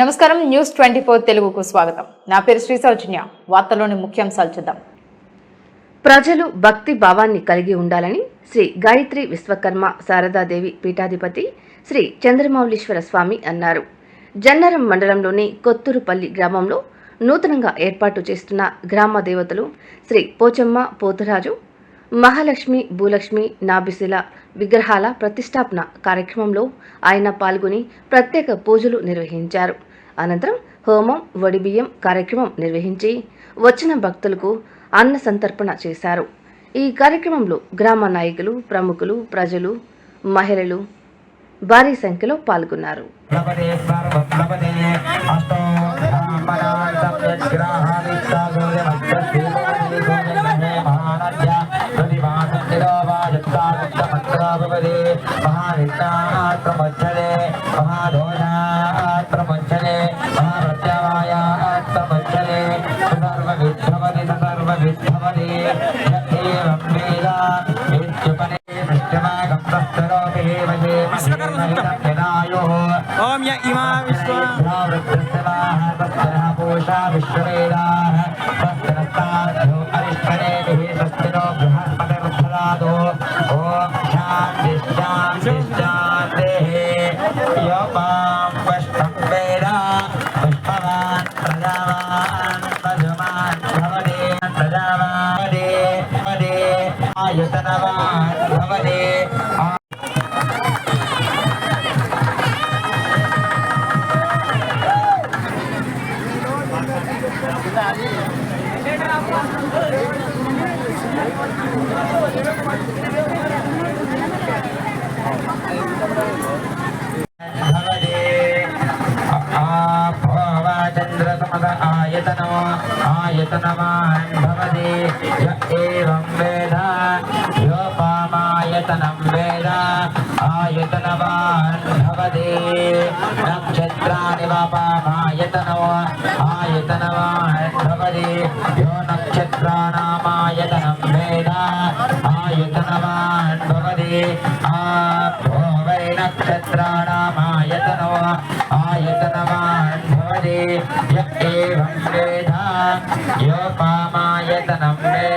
నమస్కారం. News twenty four తెలుగుకు స్వాగతం. నా పేరు శ్రీ సౌజన్య. వార్తలోని ముఖ్యాంశాలు చూద్దాం. ప్రజలు భక్తి భావాన్ని కలిగి ఉండాలని శ్రీ గాయత్రి విశ్వకర్మ శారదాదేవి పీఠాధిపతి శ్రీ చంద్రమౌళీశ్వర స్వామి అన్నారు. జన్నరం మండలంలోని కొత్తూరుపల్లి గ్రామంలో నూతనంగా ఏర్పాటు చేస్తున్న గ్రామ దేవతలు శ్రీ పోచమ్మ పోతురాజు మహాలక్ష్మి భూలక్ష్మి నాభిశిల విగ్రహాల ప్రతిష్టాపన కార్యక్రమంలో ఆయన పాల్గొని ప్రత్యేక పూజలు నిర్వహించారు. అనంతరం హోమం వడిబియ్యం కార్యక్రమం నిర్వహించి వచ్చిన భక్తులకు అన్న సంతర్పణ చేశారు. ఈ కార్యక్రమంలో గ్రామ నాయకులు ప్రముఖులు ప్రజలు మహిళలు భారీ సంఖ్యలో పాల్గొన్నారు. ప్లవతే మహాదోషా సర్వవిద్ధవతి సర్వవిద్ధవతి ఏవం వేద విద్యుపనే దృష్టిమాగం ప్రస్తరోపి వదే ఆయుతనవాన్ భవతి भवते आभोवाचन्द्रसमद आयतनो आयतनवान् भवति य एवं वेद योपामायतनं वेद आयतनवान् भवति नक्षत्राणि वापामायतनो आयतनवान् भवति यो नक्षत्राणामायतनं वेद आयतनवान् भवति आभो वै नक्षत्राणामायतनो आयतनवान् भवति य एवं वेद योपामायतनं वेद